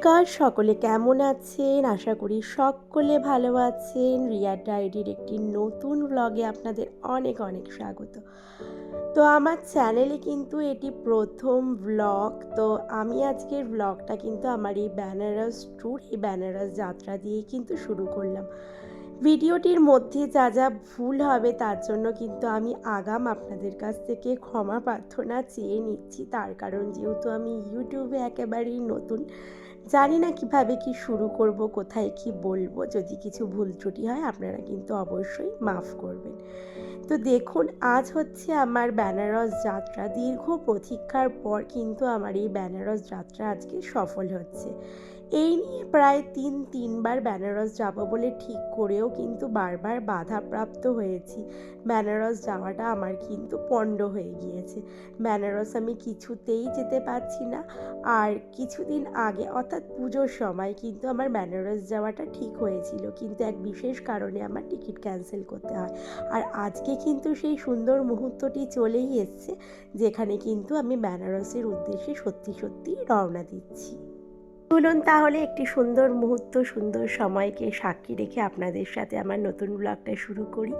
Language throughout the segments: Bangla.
নমস্কার, সকলে কেমন আছেন? আশা করি সকলে ভালো আছেন। রিয়া ডায়েরির একটি নতুন ব্লগে আপনাদের অনেক অনেক স্বাগত। তো আমার চ্যানেলে কিন্তু এটি প্রথম ব্লগ তো আমি আজকের ব্লগটা কিন্তু আমার এই বেনারস ট্যুর এই বেনারস যাত্রা দিয়ে কিন্তু শুরু করলাম। ভিডিওটির মধ্যে যা যা ভুল হবে তার জন্য কিন্তু আমি আগাম আপনাদের কাছ থেকে ক্ষমা প্রার্থনা চেয়ে নিচ্ছি। তার কারণ যেহেতু আমি ইউটিউবে একেবারেই নতুন, জানি না কীভাবে কি শুরু করব, কোথায় কি বলব, যদি কিছু ভুল ত্রুটি হয় আপনারা কিন্তু অবশ্যই মাফ করবেন। তো দেখুন, আজ হচ্ছে আমার বেনারস যাত্রা। দীর্ঘ প্রতীক্ষার পর কিন্তু আমার এই বেনারস যাত্রা আজকে সফল হচ্ছে। এই নিয়ে প্রায় তিন, তিনবার বেনারস যাব বলে ঠিক করেও কিন্তু বারবার বাধাপ্রাপ্ত হয়েছি। বেনারস যাওয়াটা আমার কিন্তু পণ্ড হয়ে গিয়েছে। বেনারস আমি কিছুতেই যেতে পারছি না। আর কিছুদিন আগে, অর্থাৎ পুজোর সময় কিন্তু আমার বেনারস যাওয়াটা ঠিক হয়েছিল। কিন্তু এক বিশেষ কারণে আমার টিকিট ক্যান্সেল করতে হয়। আর আজকে কিন্তু সেই সুন্দর মুহূর্তটি চলেই এসছে, যেখানে কিন্তু আমি বেনারসের উদ্দেশ্যে সত্যি সত্যি রওনা দিচ্ছি। চলুন তাহলে একটি সুন্দর মুহূর্ত, সুন্দর সময়কে সাক্ষী রেখে আপনাদের সাথে আমার নতুন ব্লগটা শুরু করি।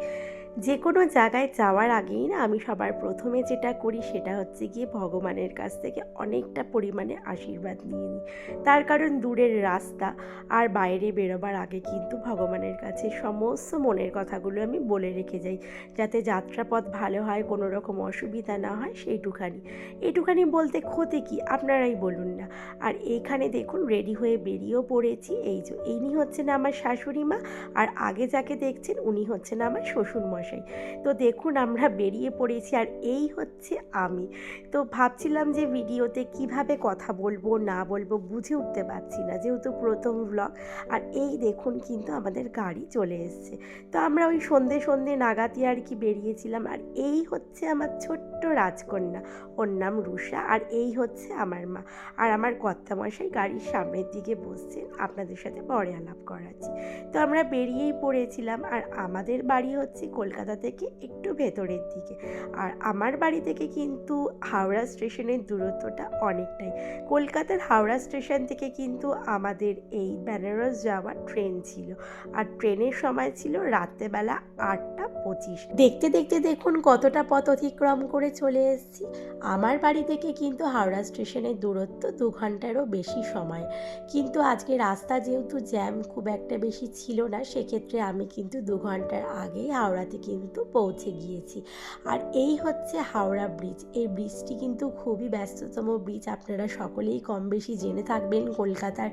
যে কোনো জায়গায় যাওয়ার আগেই না আমি সবার প্রথমে যেটা করি সেটা হচ্ছে গিয়ে ভগবানের কাছ থেকে অনেকটা পরিমাণে আশীর্বাদ নিয়ে নিই। তার কারণ দূরের রাস্তা আর বাইরে বেরোবার আগে কিন্তু ভগবানের কাছে সমস্ত মনের কথাগুলো আমি বলে রেখে যাই, যাতে যাত্রাপথ ভালো হয় কোনো রকম অসুবিধা না হয়, সেইটুখানি। এইটুখানি বলতে ক্ষতি কি? আপনারাই বলুন না। আর এইখানে দেখুন রেডি হয়ে বেরিয়েও পড়েছি। এই যে, ইনি হচ্ছেন আমার শাশুড়ি মা, আর আগে যাকে দেখছেন, উনি হচ্ছেন আমার শ্বশুর মশাই তো দেখুন, আমরা বেরিয়ে পড়েছি আর এই হচ্ছে আমি। তো ভাবছিলাম যে ভিডিওতে কীভাবে কথা বলব, না বলব বুঝে উঠতে পারছি না, যেহেতু প্রথম ব্লগ আর এই দেখুন কিন্তু আমাদের গাড়ি চলে এসছে। তো আমরা ওই সন্ধে সন্ধে নাগাতি আর কি বেরিয়েছিলাম। আর এই হচ্ছে আমার ছোট্ট রাজকন্যা। ওর নাম রুষা আর এই হচ্ছে আমার মা। আর আমার কর্তামশাই গাড়ির সামনের দিকে বসছেন। আপনাদের সাথে পরে আলাপ করাচ্ছি। তো আমরা বেরিয়েই পড়েছিলাম আর আমাদের বাড়ি হচ্ছে কলকাতা। থেকে একটু ভেতরের দিকে। আর আমার বাড়ি থেকে কিন্তু হাওড়া স্টেশনের দূরত্বটা অনেকটাই। কলকাতার হাওড়া স্টেশন থেকে কিন্তু আমাদের এই বেনারস যাওয়ার ট্রেন ছিল। আর ট্রেনের সময় ছিল রাত্রেবেলা আটটা পঁচিশ। দেখতে দেখতে দেখুন কতটা পথ অতিক্রম করে চলে এসেছি। আমার বাড়ি থেকে কিন্তু হাওড়া স্টেশনের দূরত্ব দু ঘন্টারও বেশি সময়। কিন্তু আজকে রাস্তা যেহেতু জ্যাম খুব একটা বেশি ছিল না, সেক্ষেত্রে আমি কিন্তু দু ঘণ্টার আগেই হাওড়াতে কিন্তু পৌঁছে গিয়েছি। আর এই হচ্ছে হাওড়া ব্রিজ। এই ব্রিজটি কিন্তু খুবই ব্যস্ততম ব্রিজ। আপনারা সকলেই কম বেশি জেনে থাকবেন কলকাতার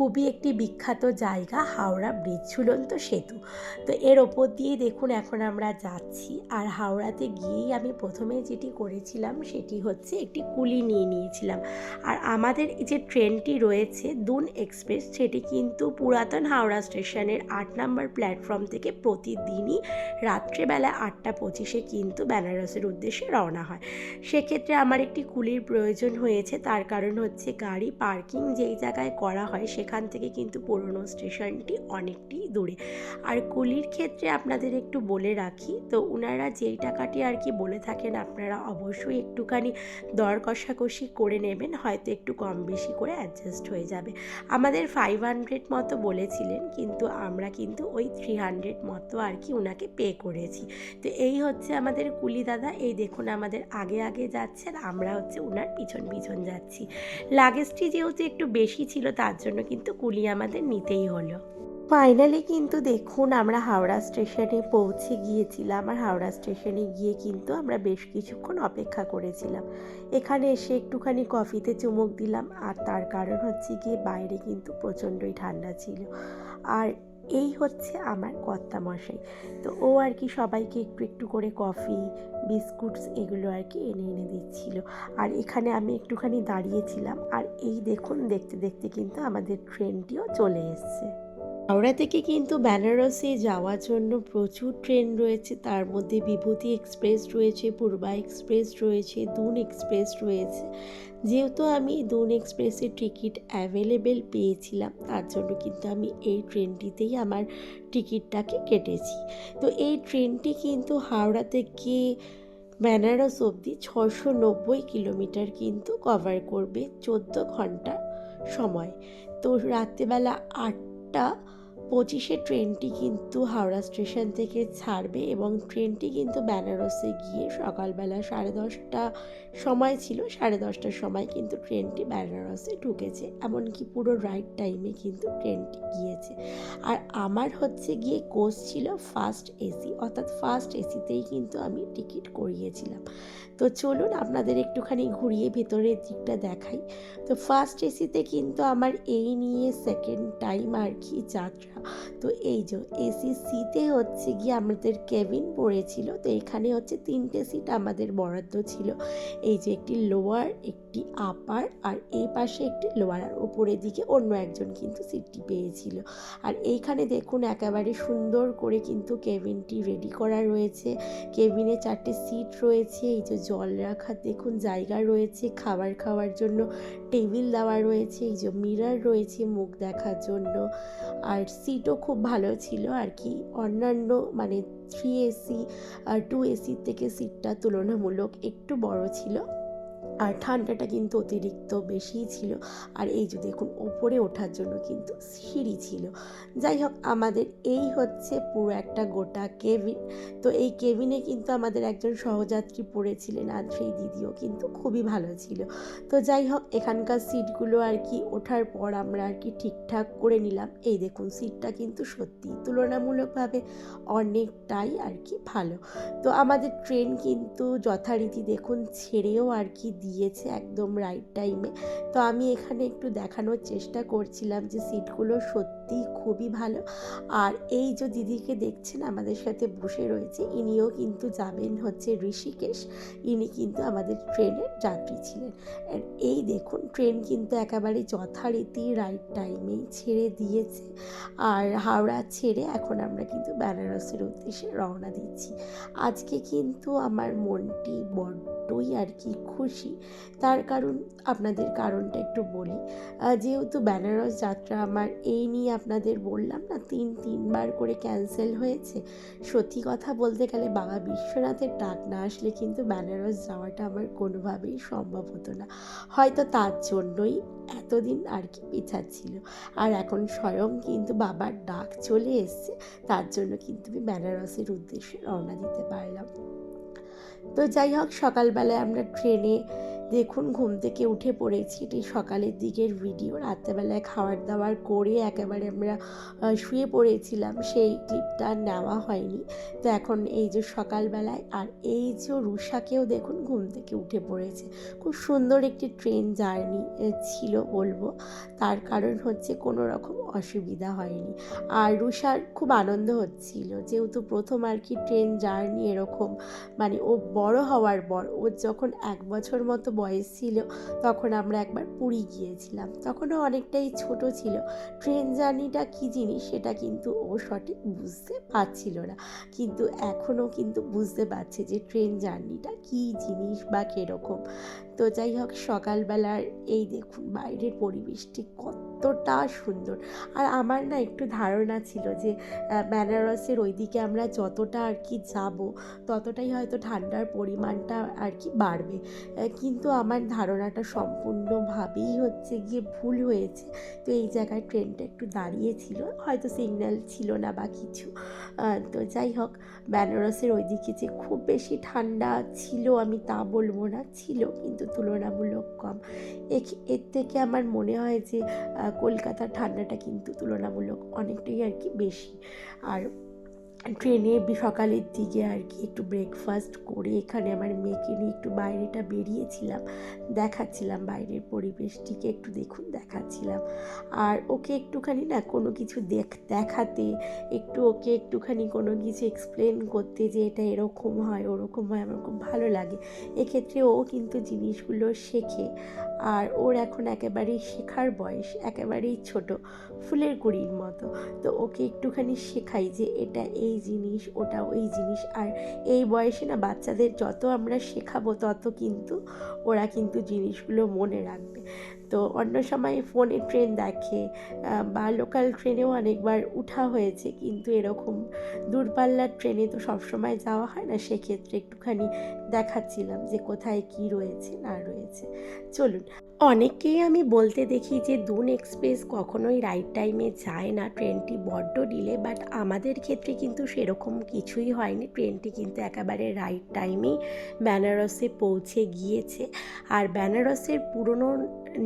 খুবই একটি বিখ্যাত জায়গা, হাওড়া ব্রিজ, ঝুলন্ত সেতু। তো এর ওপর দিয়ে দেখুন এখন আমরা যাচ্ছি। আর হাওড়াতে গিয়েই আমি প্রথমে যেটি করেছিলাম, সেটি হচ্ছে একটি কুলি নিয়ে নিয়েছিলাম। আর আমাদের যে ট্রেনটি রয়েছে দুন এক্সপ্রেস, সেটি কিন্তু পুরাতন হাওড়া স্টেশনের আট নম্বর প্ল্যাটফর্ম থেকে প্রতিদিনই রাত্রেবেলা আটটা পঁচিশে কিন্তু বেনারসের উদ্দেশ্যে রওনা হয়। সেক্ষেত্রে আমার একটি কুলির প্রয়োজন হয়েছে, তার কারণ হচ্ছে গাড়ি পার্কিং যেই জায়গায় করা হয়, সেখান থেকে কিন্তু পুরনো স্টেশনটি অনেকটি দূরে। আর কুলির ক্ষেত্রে আপনাদের একটু বলে রাখি, তো ওনারা যেই টাকাটি আর কি বলে থাকেন আপনারা অবশ্যই একটুখানি দর কষাকষি করে নেবেন, হয়তো একটু কম বেশি করে অ্যাডজাস্ট হয়ে যাবে। আমাদের ফাইভ হান্ড্রেড মতো বলেছিলেন, কিন্তু আমরা কিন্তু ওই থ্রি হান্ড্রেড মতো আর কি ওনাকে পে করেছি। তো এই হচ্ছে আমাদের কুলি দাদা, এই দেখুন আমাদের আগে আগে যাচ্ছেন, আমরা হচ্ছে ওনার পিছন পিছন যাচ্ছি। লাগেজটি যেহেতু একটু বেশি ছিল, তার জন্য কিন্তু কুলি আমাদের নিতেই হলো। ফাইনালি কিন্তু দেখুন আমরা হাওড়া স্টেশনে পৌঁছে গিয়েছিলাম আর হাওড়া স্টেশনে গিয়ে কিন্তু আমরা বেশ কিছুক্ষণ অপেক্ষা করেছিলাম। এখানে এসে একটুখানি কফিতে চুমুক দিলাম আর তার কারণ হচ্ছে গিয়ে বাইরে কিন্তু প্রচণ্ডই ঠান্ডা ছিল। আর এই হচ্ছে আমার কর্তা মশাই তো ও আর কি সবাইকে একটু একটু করে কফি, বিস্কুটস এগুলো আর কি এনে এনে দিচ্ছিল। আর এখানে আমি একটুখানি দাঁড়িয়েছিলাম। আর এই দেখুন, দেখতে দেখতে কিন্তু আমাদের ট্রেনটিও চলে এসছে। হাওড়া থেকে কিন্তু বেনারসে যাওয়ার জন্য প্রচুর ট্রেন রয়েছে। তার মধ্যে বিভূতি এক্সপ্রেস রয়েছে, পূর্বা এক্সপ্রেস রয়েছে, দুন এক্সপ্রেস রয়েছে। যেহেতু আমি দুন এক্সপ্রেসের টিকিট অ্যাভেলেবেল পেয়েছিলাম, তার জন্য কিন্তু আমি এই ট্রেনটিতেই আমার টিকিটটাকে কেটেছি। তো এই ট্রেনটি কিন্তু হাওড়া থেকে বেনারস অবধি ছশো নব্বই কিলোমিটার কিন্তু কভার করবে চোদ্দ ঘণ্টা সময়। তো রাত্রেবেলা আটটা পঁচিশে ট্রেনটি কিন্তু হাওড়া স্টেশন থেকে ছাড়বে এবং ট্রেনটি কিন্তু বেনারসে গিয়ে সকালবেলা সাড়ে দশটা সময় ছিল, সাড়ে দশটার সময় কিন্তু ট্রেনটি বেনারসে ঢুকেছে, এমনকি পুরো রাইট টাইমে কিন্তু ট্রেনটি গিয়েছে। আর আমার হচ্ছে গিয়ে কোচ ছিল ফার্স্ট এসি, অর্থাৎ ফার্স্ট এসিতেই কিন্তু আমি টিকিট করিয়েছিলাম। তো চলুন আপনাদের একটুখানি ঘুরিয়ে ভেতরের দিকটা দেখাই। তো ফার্স্ট এসিতে কিন্তু আমার এই নিয়ে সেকেন্ড টাইম আর কি যাত্রা তো এই যে এসি সিতে হচ্ছে গিয়ে আমাদের কেবিন পড়েছিল, তো এখানে হচ্ছে তিনটে সিট আমাদের বরাদ্দ ছিল। এই যে একটি লোয়ার একটি আপার আর এই পাশে একটি লোয়ার আর ওপরের দিকে অন্য একজন কিন্তু সিটটি পেয়েছিল। আর এইখানে দেখুন একেবারে সুন্দর করে কিন্তু কেবিনটি রেডি করা রয়েছে। কেবিনে চারটে সিট রয়েছে, এই যে জল রাখার দেখুন জায়গা রয়েছে, খাবার খাওয়ার জন্য টেবিল দেওয়া রয়েছে, এই যে মিরার রয়েছে মুখ দেখার জন্য। আর সিটও খুব ভালো ছিল আর কি অন্যান্য মানে থ্রি এসি আর টু এসির থেকে সিটটা তুলনামূলক একটু বড় ছিল। আর ঠান্ডাটা কিন্তু অতিরিক্ত বেশিই ছিল। আর এই যে দেখুন, ওপরে ওঠার জন্য কিন্তু সিঁড়ি ছিল। যাই হোক, আমাদের এই হচ্ছে পুরো একটা গোটা কেবিন। তো এই কেবিনে কিন্তু আমাদের একজন সহযাত্রী পড়েছিলেন, আর সেই দিদিও কিন্তু খুবই ভালো ছিল। তো যাই হোক, এখানকার সিটগুলো আর কি ওঠার পর আমরা আর কি ঠিকঠাক করে নিলাম। এই দেখুন, সিটটা কিন্তু সত্যি তুলনামূলকভাবে অনেকটাই আর কি ভালো। তো আমাদের ট্রেন কিন্তু যথারীতি দেখুন, ছেড়েও আর কি দিয়েছে একদম রাইট টাইমে তো আমি এখানে একটু দেখানোর চেষ্টা করছিলাম যে সিটগুলো সত্যিই খুবই ভালো। আর এই যে দিদিকে দেখছেন, আমাদের সাথে বসে রয়েছে, ইনিও কিন্তু যাবেন হচ্ছে ঋষিকেশ। ইনি কিন্তু আমাদের ট্রেনের যাত্রী ছিলেন। এই দেখুন, ট্রেন কিন্তু একেবারে যথারীতি রাইট টাইমেই ছেড়ে দিয়েছে। আর হাওড়া ছেড়ে এখন আমরা কিন্তু বেনারসের উদ্দেশ্যে রওনা দিচ্ছি। আজকে কিন্তু আমার মনটি বড্ডই আর কি খুশি। তার কারণ, আপনাদের কারণটা একটু বলি। যেহেতু বেনারস যাত্রা আমার এই নিয়ে আপনাদের বললাম না, তিন, তিনবার করে ক্যান্সেল হয়েছে। সত্যি কথা বলতে গেলে বাবা বিশ্বনাথের ডাক না আসলে কিন্তু বেনারস যাওয়াটা আমার কোনোভাবেই সম্ভব হতো না। হয়তো তার জন্যই এতদিন আর কি পিছাচ্ছিল আর এখন স্বয়ং কিন্তু বাবার ডাক চলে এসছে, তার জন্য কিন্তু আমি বেনারসের উদ্দেশ্যে রওনা দিতে পারলাম। তো যাই হোক, সকালবেলায় আমরা ট্রেনে দেখুন ঘুম থেকে উঠে পড়েছি। এটি সকালের দিকের ভিডিও রাত্রেবেলায় খাবার দাবার করে একেবারে আমরা শুয়ে পড়েছিলাম। সেই ক্লিপটা নেওয়া হয়নি। তো এখন এই যে সকালবেলায় আর এই যে রুষাকেও দেখুন ঘুম থেকে উঠে পড়েছে। খুব সুন্দর একটি ট্রেন জার্নি ছিল বলব। তার কারণ হচ্ছে কোনো রকম অসুবিধা হয়নি। আর রুষার খুব আনন্দ হচ্ছিল, যেহেতু প্রথম আর কি ট্রেন জার্নি এরকম। মানে ও বড় হওয়ার পর, ওর যখন এক বছর মতো বয়স ছিল, তখন আমরা একবার পুরী গিয়েছিলাম। তখনও অনেকটাই ছোট ছিল। ট্রেন জার্নিটা কী জিনিস সেটা কিন্তু ও সঠিক বুঝতে পারছিল না। কিন্তু এখনও কিন্তু বুঝতে পারছে যে ট্রেন জার্নিটা কী জিনিস বা কীরকম। তো যাই হোক, সকালবেলার এই দেখুন বাইরের পরিবেশটি কতটা সুন্দর। আর আমার না একটু ধারণা ছিল যে বেনারসের ওইদিকে আমরা যতটা আর কি যাব, ততটাই হয়তো ঠান্ডার পরিমাণটা আর কি বাড়বে। কিন্তু আমার ধারণাটা সম্পূর্ণভাবেই হচ্ছে গিয়ে ভুল হয়েছে। তো এই জায়গায় ট্রেনটা একটু দাঁড়িয়েছিল, হয়তো সিগন্যাল ছিল না বা কিছু। তো যাই হোক, বেনারসের ওইদিকে যে খুব বেশি ঠান্ডা ছিল আমি তা বলব না, ছিল, কিন্তু তুলনামূলক কম। এর থেকে আমার মনে হয় যে কলকাতার ঠান্ডাটা কিন্তু তুলনামূলক অনেকটাই আর কি বেশি। আর ট্রেনে সকালের দিকে আর কি একটু ব্রেকফাস্ট করে এখানে আমার মেয়েকে নিয়ে একটু বাইরেটা বেরিয়েছিলাম, দেখাচ্ছিলাম বাইরের পরিবেশটিকে, একটু দেখুন দেখাচ্ছিলাম। আর ওকে একটুখানি না কোনো কিছু দেখ দেখাতে, একটু ওকে একটুখানি কোনো কিছু এক্সপ্লেন করতে যে এটা এরকম হয়, ওরকম হয়, আমার খুব ভালো লাগে। এক্ষেত্রে ও কিন্তু জিনিসগুলো শেখে। আর ওর এখন একেবারেই শেখার বয়স, একেবারেই ছোট, ফুলের কুড়ির মতো। তো ওকে একটুখানি শেখাই যে এটা এই জিনিস ওটা ওই জিনিস। আর এই বয়সে না বাচ্চাদের যত আমরা শেখাবো তত কিন্তু ওরা কিন্তু জিনিসগুলো মনে রাখবে। তো অন্য সময় ফোনে ট্রেন দেখে বা লোকাল ট্রেনেও অনেকবার উঠা হয়েছে। কিন্তু এরকম দূরপাল্লার ট্রেনে তো সবসময় যাওয়া হয় না, সেক্ষেত্রে একটুখানি দেখাচ্ছিলাম যে কোথায় কি রয়েছে, না রয়েছে। চলুন, অনেককেই আমি বলতে দেখি যে দুন এক্সপ্রেস কখনোই রাইট টাইমে যায় না। ট্রেনটি বড্ড ডিলে, বাট আমাদের ক্ষেত্রে কিন্তু সেরকম কিছুই হয়নি। ট্রেনটি কিন্তু একেবারে রাইট টাইমেই বেনারসে পৌঁছে গিয়েছে। আর বেনারসের পুরনো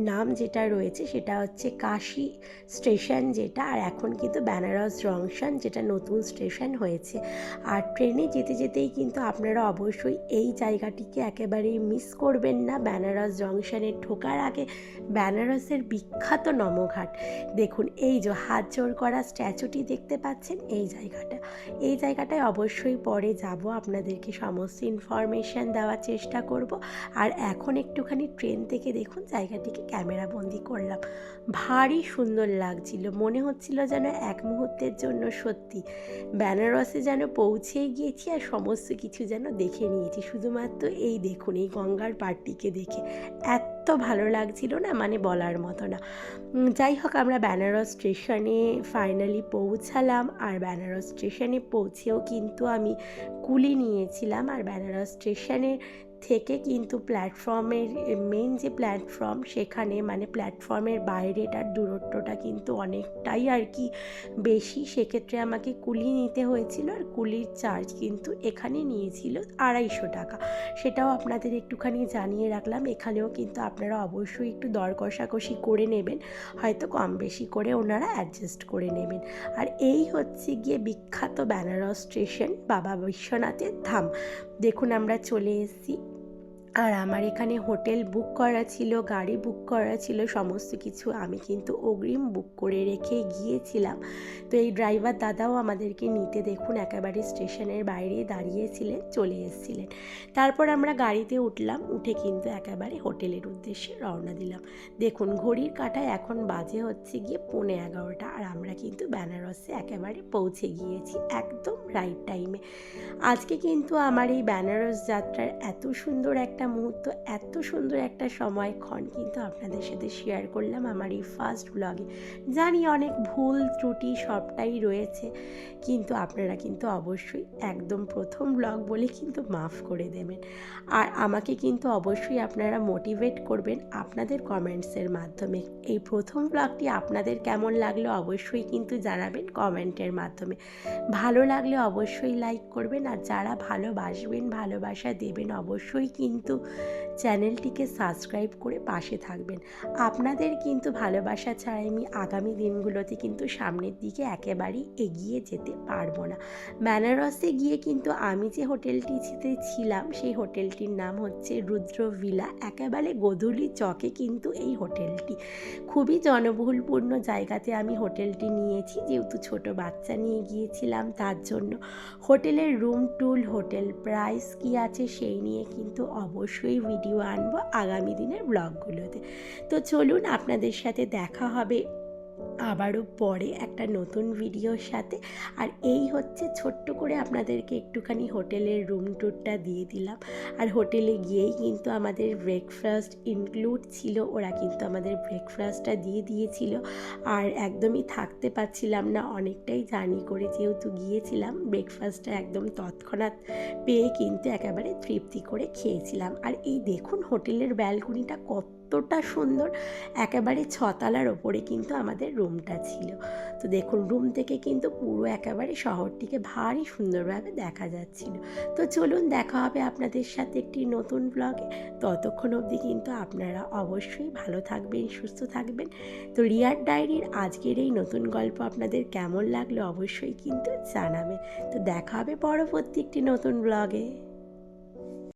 নাম যেটা রয়েছে সেটা হচ্ছে কাশি স্টেশন যেটা, আর এখন কিন্তু বেনারস জংশন যেটা নতুন স্টেশন হয়েছে। আর ট্রেনে যেতে যেতেই কিন্তু আপনারা অবশ্যই এই জায়গাটিকে একেবারেই মিস করবেন না। বেনারস জংশনে ঢোকার আগে বেনারসের বিখ্যাত নমঘাট। দেখুন, এই যে হাত জোর করা স্ট্যাচুটি দেখতে পাচ্ছেন, এই জায়গাটা। এই জায়গাটায় অবশ্যই পরে যাব, আপনাদেরকে সমস্ত ইনফরমেশান দেওয়ার চেষ্টা করব। আর এখন একটুখানি ট্রেন থেকে দেখুন জায়গাটিকে ক্যামেরা বন্দি করলাম। ভারী সুন্দর লাগছিল। মনে হচ্ছিল যেন এক মুহূর্তের জন্য সত্যি। বেনারসে যেন পৌঁছেই গিয়েছি আর সমস্ত কিছু যেন দেখে নিয়েছি। শুধুমাত্র এই দেখুন, এই গঙ্গার পাড়টিকে দেখে। এত ভালো লাগছিল না মানে বলার মতো না। যাই হোক, আমরা বেনারস স্টেশনে ফাইনালি পৌঁছালাম। আর বেনারস স্টেশনে পৌঁছেও কিন্তু আমি কুলি নিয়েছিলাম। আর বেনারস স্টেশনে থেকে কিন্তু প্ল্যাটফর্মের মেন যে প্ল্যাটফর্ম সেখানে মানে প্ল্যাটফর্মের বাইরেটার দূরত্বটা কিন্তু অনেকটাই আর কি বেশি। সেক্ষেত্রে আমাকে কুলি নিতে হয়েছিল আর কুলির চার্জ কিন্তু এখানে নিয়েছিল আড়াইশো টাকা। সেটাও আপনাদের একটুখানি জানিয়ে রাখলাম। এখানেও কিন্তু আপনারা অবশ্যই একটু দর কষাকষি করে নেবেন। হয়তো কম বেশি করে ওনারা অ্যাডজাস্ট করে নেবেন। আর এই হচ্ছে গিয়ে বিখ্যাত বেনারস স্টেশন, বাবা বিশ্বনাথের ধাম। দেখুন আমরা চলে এসেছি। আর আমার এখানে হোটেল বুক করা ছিল, গাড়ি বুক করা ছিল, সমস্ত কিছু আমি কিন্তু অগ্রিম বুক করে রেখে গিয়েছিলাম। তো এই ড্রাইভার দাদাও আমাদেরকে নিতে দেখুন, একেবারে স্টেশনের বাইরে দাঁড়িয়েছিলেন, চলে এসেছিলেন। তারপর আমরা গাড়িতে উঠলাম, উঠে কিন্তু একেবারে হোটেলের উদ্দেশ্যে রওনা দিলাম। দেখুন, ঘড়ির কাঁটায় এখন বাজে হচ্ছে গিয়ে পৌনে এগারোটা আর আমরা কিন্তু বেনারসে একেবারে পৌঁছে গিয়েছি একদম রাইট টাইমে আজকে কিন্তু আমার এই বেনারস যাত্রার এত সুন্দর একটা মুহূর্ত, এত সুন্দর একটা সময় ক্ষণ কিন্তু আপনাদের সাথে শেয়ার করলাম আমার এই ফার্স্ট ব্লগে জানি অনেক ভুল, ত্রুটি সবটাই রয়েছে, কিন্তু আপনারা কিন্তু অবশ্যই একদম প্রথম ব্লগ বলে কিন্তু মাফ করে দেবেন। আর আমাকে কিন্তু অবশ্যই আপনারা মোটিভেট করবেন আপনাদের কমেন্টসের মাধ্যমে। এই প্রথম ব্লগটি আপনাদের কেমন লাগল অবশ্যই কিন্তু জানাবেন কমেন্টের মাধ্যমে। ভালো লাগলে অবশ্যই লাইক করবেন, আর যারা ভালোবাসবেন, ভালোবাসা দেবেন অবশ্যই কিন্তু চ্যানেলটিকে সাবস্ক্রাইব করে পাশে থাকবেন। আপনাদের কিন্তু ভালোবাসা ছাড়া আমি আগামী দিনগুলোতে কিন্তু সামনের দিকে একেবারেই এগিয়ে যেতে পারব না। বেনারসে গিয়ে কিন্তু আমি যে হোটেলটিতে ছিলাম, সেই হোটেলটির নাম হচ্ছে রুদ্র ভিলা। একেবারে গোধূলি চকে কিন্তু এই হোটেলটি। খুবই জনবহুলপূর্ণ জায়গাতে আমি হোটেলটি নিয়েছি, যেহেতু ছোট বাচ্চা নিয়ে গিয়েছিলাম, তার জন্য। হোটেলের রুম, টুল, হোটেল প্রাইস কি আছে সেই নিয়ে কিন্তু অবশ্যই ভিডিও আনব আগামী দিনের ব্লগগুলোতে তো চলুন আপনাদের সাথে দেখা হবে আবারও পরে একটা নতুন ভিডিওর সাথে। আর এই হচ্ছে ছোট্ট করে আপনাদেরকে একটুখানি হোটেলের রুম ট্যুরটা দিয়ে দিলাম। আর হোটেলে গিয়েই কিন্তু আমাদের ব্রেকফাস্ট ইনক্লুড ছিল, ওরা কিন্তু আমাদের ব্রেকফাস্টটা দিয়ে দিয়েছিল। আর একদমই থাকতে পারছিলাম না, অনেকটাই জার্নি করে যেহেতু গিয়েছিলাম ব্রেকফাস্টটা একদম তৎক্ষণাৎ পেয়ে কিন্তু একেবারে তৃপ্তি করে খেয়েছিলাম। আর এই দেখুন হোটেলের ব্যালকনিটা কতটা সুন্দর, একেবারে ছতলার ওপরে কিন্তু আমাদের রুমটা ছিল। তো দেখুন রুম থেকে কিন্তু পুরো একেবারে শহরটিকে ভারী সুন্দরভাবে দেখা যাচ্ছিল। তো চলুন দেখা হবে আপনাদের সাথে একটি নতুন ব্লগে ততক্ষণ অবধি কিন্তু আপনারা অবশ্যই ভালো থাকবেন, সুস্থ থাকবেন। তো রিয়ার ডায়েরির আজকের এই নতুন গল্প আপনাদের কেমন লাগল অবশ্যই কিন্তু জানাবেন। তো দেখা হবে পরবর্তী একটি নতুন ব্লগে